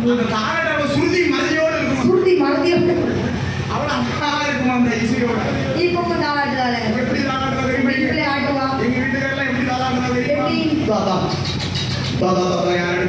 அந்த தாயோட சுருதி மறதியோட இருக்கும்? சுருதி மறதியோட அவள அழகா இருக்கும் அந்த இசையோட? இப்போ கொஞ்சம் தாளாட்டுறாரு எப்படி தாளாட்டுறா தெரியுமா? எப்படி ஆட்டுவா? எங்க வீட்டுக்காரல எப்படி தாளாட்டுறா தெரியுமா? தாதா தாதா தாதா யாரு